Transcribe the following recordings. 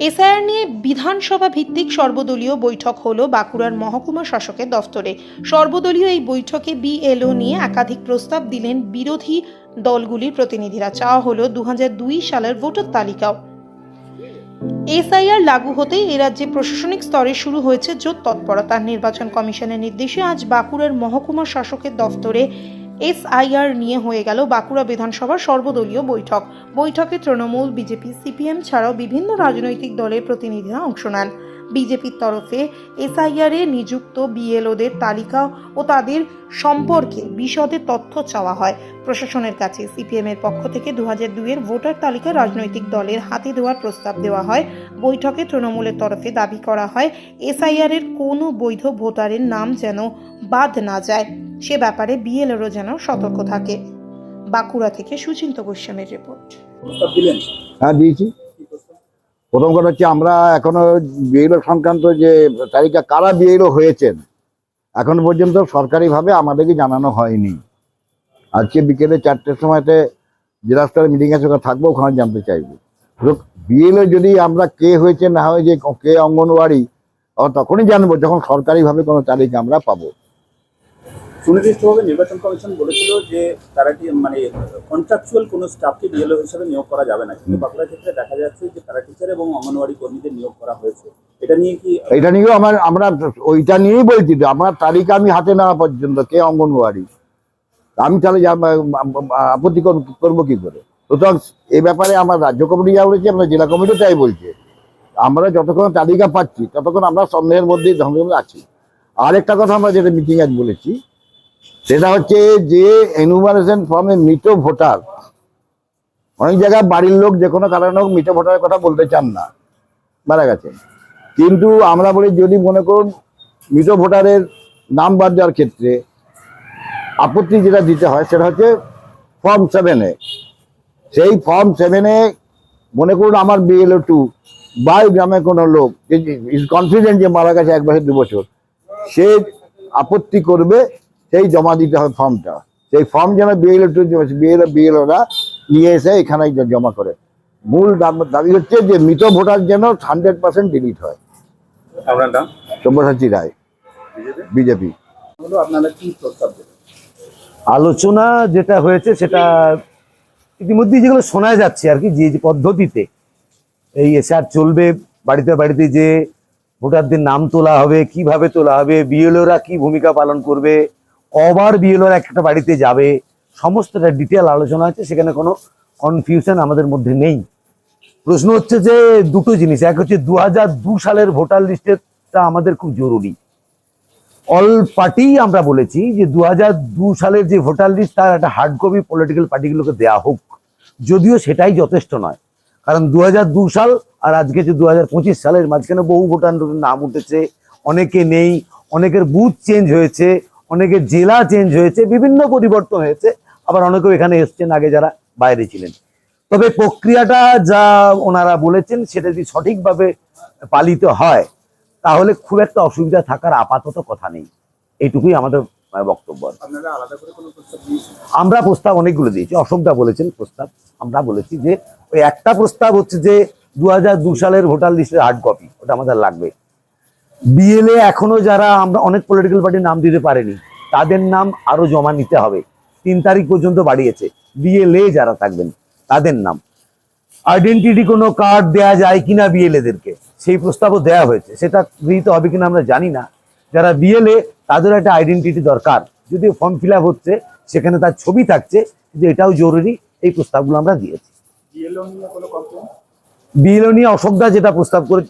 SIR নিয়ে বিধানসভা ভিত্তিক সর্বদলীয় বৈঠক হলো বাঁকুড়ার মহকুমা শাসকের দফতরে। সর্বদলীয় এই বৈঠকে বিএলও নিয়ে একাধিক প্রস্তাব দিলেন বিরোধী দলগুলির প্রতিনিধিরা। চাওয়া হলো দু হাজার দুই সালের ভোটার তালিকাও। এসআইআর লাগু হতেই এ রাজ্যে প্রশাসনিক স্তরে শুরু হয়েছে জোর তৎপরতা। নির্বাচন কমিশনের নির্দেশে আজ বাঁকুড়ার মহকুমা শাসকের দফতরে এসআইআর নিয়ে হয়ে গেল বাঁকুড়া বিধানসভার সর্বদলীয় বৈঠক। বৈঠকে তৃণমূল, বিজেপি, সিপিএম ছাড়াও বিভিন্ন রাজনৈতিক দলের প্রতিনিধিরা অংশ নেন। বিজেপির তরফে এসআইআর এ নিযুক্ত বিএলওদের তালিকা ও তাদের সম্পর্কে বিশদে তথ্য চাওয়া হয়। প্রশাসনের কাছে সিপিএম এর পক্ষ থেকে দু হাজার দুইয়ের ভোটার তালিকা রাজনৈতিক দলের হাতে দেওয়ার প্রস্তাব দেওয়া হয়। বৈঠকে তৃণমূলের তরফে দাবি করা হয় এসআইআর এর কোনো বৈধ ভোটারের নাম যেন বাদ না যায়। সে ব্যাপারে বিএলএরও যেন সতর্ক থাকে। বাঁকুড়া থেকে সুচিন্ত গোস্বামীর রিপোর্ট। হ্যাঁ দিয়েছি। প্রথম কথা হচ্ছে আমরা এখনও বিএলও সংক্রান্ত যে তালিকা কারা বিএলও হয়েছেন, এখনও পর্যন্ত সরকারিভাবে আমাদেরকে জানানো হয়নি। আজকে বিকেলে চারটের সময়তে জেলা স্তরে মিটিং আছে, ওখানে থাকব, ওখানে জানতে চাইব। বিএলও যদি আমরা কে হয়েছে, না হয়েছে, কে অঙ্গনওয়াড়ি তখনই জানব, যখন সরকারিভাবে কোনো তালিকা আমরা পাবো। সুনির্দিষ্টভাবে নির্বাচন কমিশন বলেছিল যে তারা কি মানে কন্ট্রাকচুয়াল কোনো স্টাফকে বিএলও হিসেবে নিয়োগ করা যাবে না। কিন্তু বাঁকুড়ার ক্ষেত্রে দেখা যাচ্ছে যে প্যারা টিচার এবং অঙ্গনওয়াড়ি কর্মীদের নিয়োগ করা হয়েছে। এটা নিয়ে কি এটা নিয়েও আমার, আমরা ওইটা নিয়েই বলছি আমার তালিকা আমি হাতে নেওয়া পর্যন্ত কে অঙ্গনওয়াড়ি। আমি তাহলে আপত্তি কর- করব কি করে? সুতরাং এই ব্যাপারে আমার রাজ্য কমিটি যা বলেছে, আমরা জেলা কমিটিও তাই বলছে। আমরা যতক্ষণ তালিকা পাচ্ছি, ততক্ষণ আমরা সন্দেহের মধ্যেই মধ্যে আছি। আরেকটা কথা আমরা যেটা মিটিং আজ বলেছি সেটা হচ্ছে যে এনুমারেশন ফর্মে মৃত ভোটার, অনেক জায়গায় বাড়ির লোক যে কোনো কারণে হোক মৃত ভোটারের কথা বলতে চান না, মারা গেছে। কিন্তু আমরা বলি যদি মনে করুন মৃত ভোটারের নাম বাদ দেওয়ার ক্ষেত্রে আপত্তি যেটা দিতে হয় সেটা হচ্ছে ফর্ম সেভেনে সেই ফর্ম সেভেনে মনে করুন আমার বিএলও টু বা গ্রামে কোনো লোক ইজ কনফিডেন্ট যে মারা গেছে এক বছর, দু বছর, সে আপত্তি করবে সেই জমা দিতে হবে ফর্মটা। সেই ফর্ম যেন বিএলও টু বিএলও বিএলওরা নিয়ে এসে এখানে জমা করে। মূল দাবি হচ্ছে যে মৃত ভোটার যেন হান্ড্রেড পার্সেন্ট ডিলিট হয়। আপনার নাম? সব্যসাচী রায় বিজেপি। বিজেপি আপনারা কি প্রস্তাব আলোচনা যেটা হয়েছে সেটা ইতিমধ্যে যেগুলো শোনা যাচ্ছে আর কি যে যে পদ্ধতিতে এই এসআর চলবে বাড়িতে বাড়িতে যে ভোটারদের নাম তোলা হবে কীভাবে তোলা হবে বিএলওরা কি ভূমিকা পালন করবে কবার বিএলওরা একটা বাড়িতে যাবে, সমস্তটা ডিটেল আলোচনা আছে সেখানে কোনো কনফিউশন আমাদের মধ্যে নেই। প্রশ্ন হচ্ছে যে দুটো জিনিস, এক হচ্ছে দু সালের ভোটার লিস্টেরটা আমাদের খুব জরুরি। অল পার্টি আমরা বলেছি যে দু সালের যে ভোটার লিস্ট, তার একটা হার্ড কপি পলিটিক্যাল পার্টিগুলোকে দেওয়া হোক। যদিও সেটাই যথেষ্ট নয়, কারণ দু সাল আর আজকে যে দু হাজার পঁচিশ সালের মাঝখানে বহু ভোটার নাম উঠেছে, অনেকে নেই, অনেকের বুথ চেঞ্জ হয়েছে অনেকের জেলা চেঞ্জ হয়েছে বিভিন্ন পরিবর্তন হয়েছে আবার অনেকেও এখানে এসছেন আগে যারা বাইরে ছিলেন। তবে প্রক্রিয়াটা যা ওনারা বলেছেন সেটা যদি সঠিকভাবে পালিত হয় তাহলে খুব একটা অসুবিধা থাকার আপাতত কথা নেই। এইটুকুই আমাদের বক্তব্য। আমরা প্রস্তাব অনেকগুলো দিয়েছি। অশোকদা বলেছেন প্রস্তাব। আমরা বলেছি যে ওই একটা প্রস্তাব হচ্ছে যে দু সালের ভোটার লিস্টের হার্ড কপি ওটা আমাদের লাগবে। বিএলএ এখনও যারা আমরা অনেক পলিটিক্যাল পার্টির নাম দিতে পারেনি, তাদের নাম আরও জমা নিতে হবে। তিন তারিখ পর্যন্ত বাড়িয়েছে। বিএলএ যারা থাকবেন, তাদের নাম। আইডেন্টিটি কোনো কার্ড দেয়া যায় কিনা বিএলএদেরকে সেই প্রস্তাবও দেয়া হয়েছে। সেটা গৃহীত হবে কিনা আমরা জানি না। যারা বিএলএ তাদের একটা আইডেন্টিটি দরকার। যদিও ফর্ম ফিল হচ্ছে, সেখানে তার ছবি থাকছে, কিন্তু এটাও জরুরি, এই প্রস্তাবগুলো আমরা দিয়েছি। বিএলও নিয়ে কোনো কমপ্লেন বিএলও নিয়ে অশোকদা যেটা প্রস্তাব করে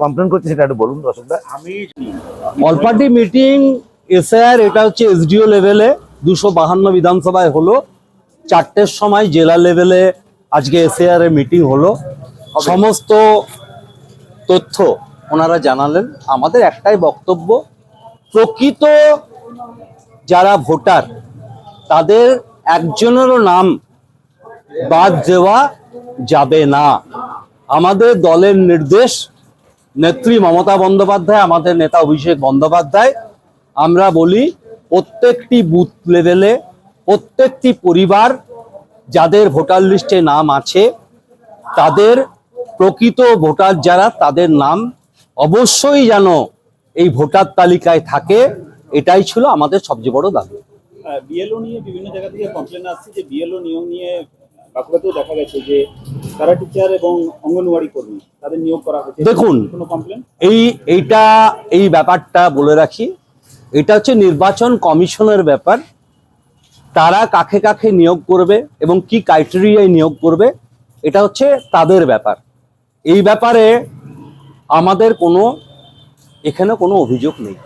কমপ্লেন করছে সেটা একটু বলুন অশোকদা আমি অল পার্টি মিটিং এসআর এটা হচ্ছে এসডিও লেভেলে দুশো বাহান্ন বিধানসভায় হলো। চারটের সময় জেলা লেভেলে আজকে এসআর এর মিটিং হলো। সমস্ত তথ্য ওনারা জানালেন। আমাদের একটাই বক্তব্য প্রকৃত যারা ভোটার তাদের একজনেরও নাম বাদ দেওয়া যাবে না। আমাদের দলের নির্দেশ, নেত্রী মমতা বন্দ্যোপাধ্যায়, আমাদের নেতা অভিষেক বন্দ্যোপাধ্যায়, আমরা বলি প্রত্যেকটি বুথ লেভেলে, প্রত্যেকটি পরিবার যাদের ভোটার লিস্টে নাম আছে, তাদের প্রকৃত ভোটার যারা, তাদের নাম অবশ্যই যেন এই ভোটার তালিকায় থাকে, এটাই ছিল আমাদের সবচেয়ে বড় দাবি। বিএলও নিয়ে বিভিন্ন জায়গা থেকে কমপ্লেন আসছে যে বিএলও নিয়োগ নিয়ে বাঁকুড়াতেও দেখা গেছে যে তারা টিচার এবং অঙ্গনওয়াড়ি কর্মী তাদের নিয়োগ করা হয়েছে। দেখুন। কোনো কমপ্লেন এই এইটা এই ব্যাপারটা বলে রাখি এটা হচ্ছে নির্বাচন কমিশনের ব্যাপার। তারা কাকে কাকে নিয়োগ করবে এবং কি ক্রাইটেরিয়ায় নিয়োগ করবে এটা হচ্ছে তাদের ব্যাপার। এই ব্যাপারে আমাদের কোনো এখানে কোনো অভিযোগ নেই।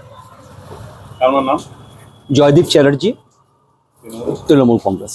আমার নাম? জয়দীপ চ্যাটার্জি তৃণমূল কংগ্রেস।